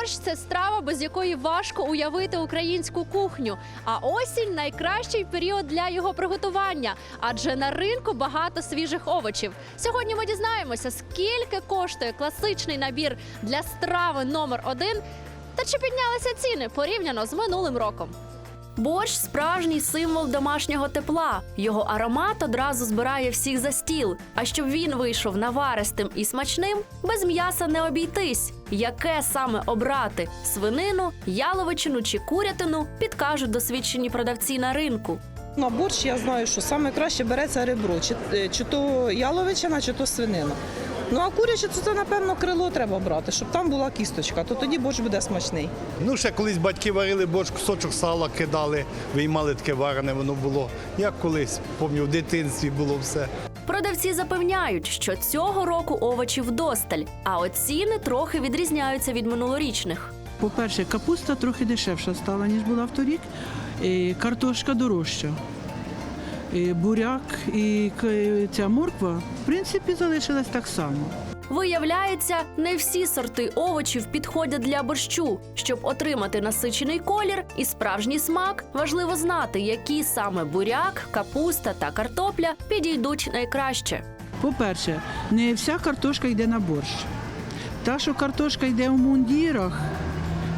Борщ це страва, без якої важко уявити українську кухню. А осінь найкращий період для його приготування, адже на ринку багато свіжих овочів. Сьогодні ми дізнаємося, скільки коштує класичний набір для страви номер один, та чи піднялися ціни порівняно з минулим роком. Борщ справжній символ домашнього тепла. Його аромат одразу збирає всіх за стіл. А щоб він вийшов наваристим і смачним, без м'яса не обійтись. Яке саме обрати свинину, яловичину чи курятину, підкажуть досвідчені продавці на ринку. На борщ я знаю, що саме краще береться ребро, чи, е, чи то яловичина, чи то свинина. Ну а куряче це, це, напевно, крило треба брати, щоб там була кісточка, то тоді борщ буде смачний. Ну, ще колись батьки варили борщ, кусочок сала кидали, виймали таке варене, воно було. Як колись, пам'ятаю, в дитинстві було все. Продавці запевняють, що цього року овочів вдосталь, а от ціни трохи відрізняються від минулорічних. По-перше, капуста трохи дешевша стала, ніж була в торік. Е, Картошка дорожча. Е, Буряк і ця морква, в принципі, залишилась так само. Виявляється, не всі сорти овочів підходять для борщу. Щоб отримати насичений колір і справжній смак, важливо знати, які саме буряк, капуста та картопля підійдуть найкраще. По-перше, не вся картошка йде на борщ. Та, що картошка йде у мундірах,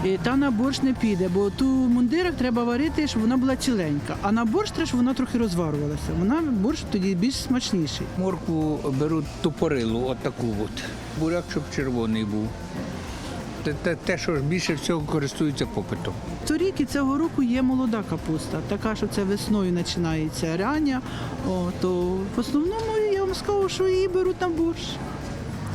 е, та на борщ не піде, бо ту мундирах треба варити, щоб вона була ціленька. А на борщ треба, щоб вона трохи розварювалася. Вона борщ тоді більш смачніший. Морку беруть тупорилу, отаку от. Буряк, щоб червоний був. Те, те, те, що ж більше всього користується попитом. Торік і цього року є молода капуста, така, що це весною починається рання. О, то в основному я вам скажу, що її беруть на борщ.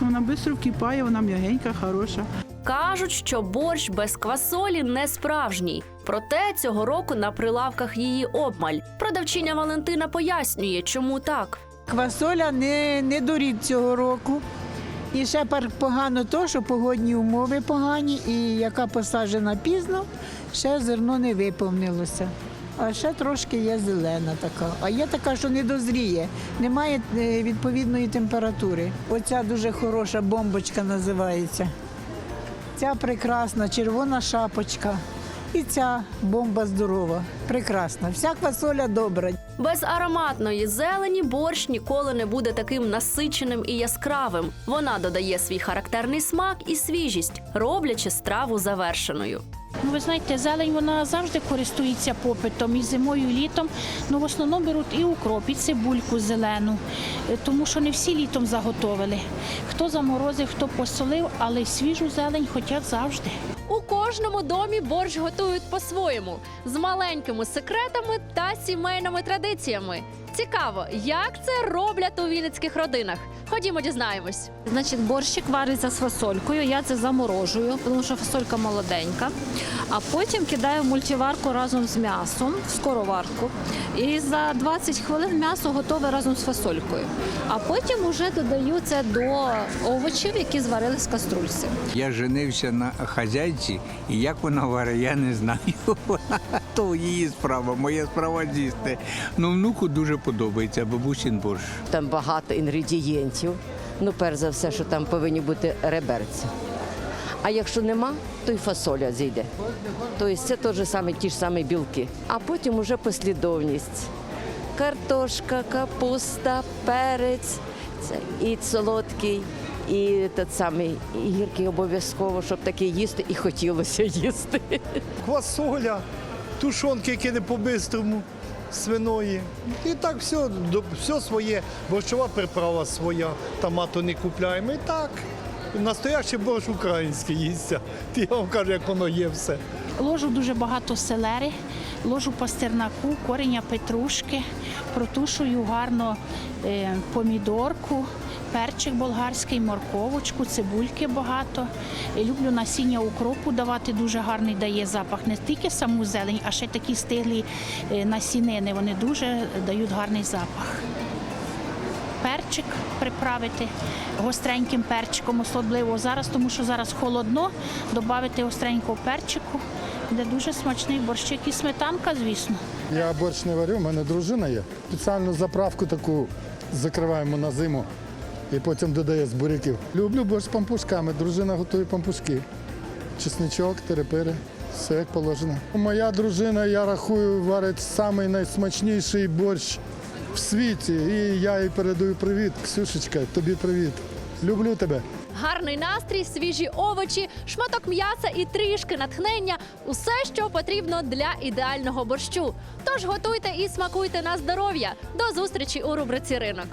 Вона швидко вкипає, вона м'ягенька, хороша. Кажуть, що борщ без квасолі не справжній. Проте цього року на прилавках її обмаль. Продавчиня Валентина пояснює, чому так. Квасоля не, не дорід цього року. І ще погано то, що погодні умови погані, і яка посаджена пізно, ще зерно не виповнилося. А ще трошки є зелена така. А є така, що не дозріє, немає е, відповідної температури. Оця дуже хороша бомбочка називається. Ця прекрасна червона шапочка. І ця бомба здорова, прекрасна. Вся квасоля добра. Без ароматної зелені борщ ніколи не буде таким насиченим і яскравим. Вона додає свій характерний смак і свіжість, роблячи страву завершеною. Ну, ви знаєте, зелень вона завжди користується попитом і зимою, і літом. Ну, в основному беруть і укроп, і цибульку зелену, е, тому що не всі літом заготовили. Хто заморозив, хто посолив, але свіжу зелень хочуть завжди. У кожному домі борщ готують по-своєму з маленькими секретами та сімейними традиціями. Цікаво, як це роблять у вінницьких родинах. Ходімо, дізнаємось. Значить, борщик вариться з фасолькою. Я це заморожую, тому що фасолька молоденька. А потім кидаю в мультиварку разом з м'ясом в скороварку. І за 20 хвилин м'ясо готове разом з фасолькою. А потім вже додаю це до овочів, які зварились в каструльці. Я женився на хазяйці, і як вона варить, я не знаю. То її справа, моя справа з'їсти. Ну, внуку дуже подобається бабусін борщ. Там багато інгредієнтів. Ну, перш за все, що там повинні бути реберці. А якщо нема, то й фасоля зійде. Тобто це теж саме ті ж самі білки. А потім уже послідовність. Картошка, капуста, перець, це і солодкий, і тот самий і гіркий обов'язково, щоб таке їсти і хотілося їсти. Квасоля, тушонки, які не по-бистрому, свиної. І так все, все своє. Борщова приправа своя, томату не купляємо. І так. Настоящий борщ український їсться. Я вам кажу, як воно є все. Ложу дуже багато селери, ложу пастернаку, кореня петрушки, протушую гарно е, помідорку, перчик болгарський, морковочку, цибульки багато. Люблю насіння укропу давати, дуже гарний дає запах. Не тільки саму зелень, а ще такі стиглі е, насінини. Вони дуже дають гарний запах. Перчик приправити гостреньким перчиком, особливо зараз, тому що зараз холодно, додати гостренького перчику. Буде дуже смачний борщик і сметанка, звісно. Я борщ не варю, у мене дружина є. Спеціальну заправку таку закриваємо на зиму і потім додає з буряків. Люблю борщ з пампушками, дружина готує пампушки. чесничок, терепири. Все як положено. Моя дружина, я рахую, варить самий найсмачніший борщ в світі. І я їй передаю привіт. Ксюшечка, тобі привіт. Люблю тебе. Гарний настрій, свіжі овочі, шматок м'яса і трішки натхнення усе, що потрібно для ідеального борщу. Тож готуйте і смакуйте на здоров'я. До зустрічі у рубриці ринок.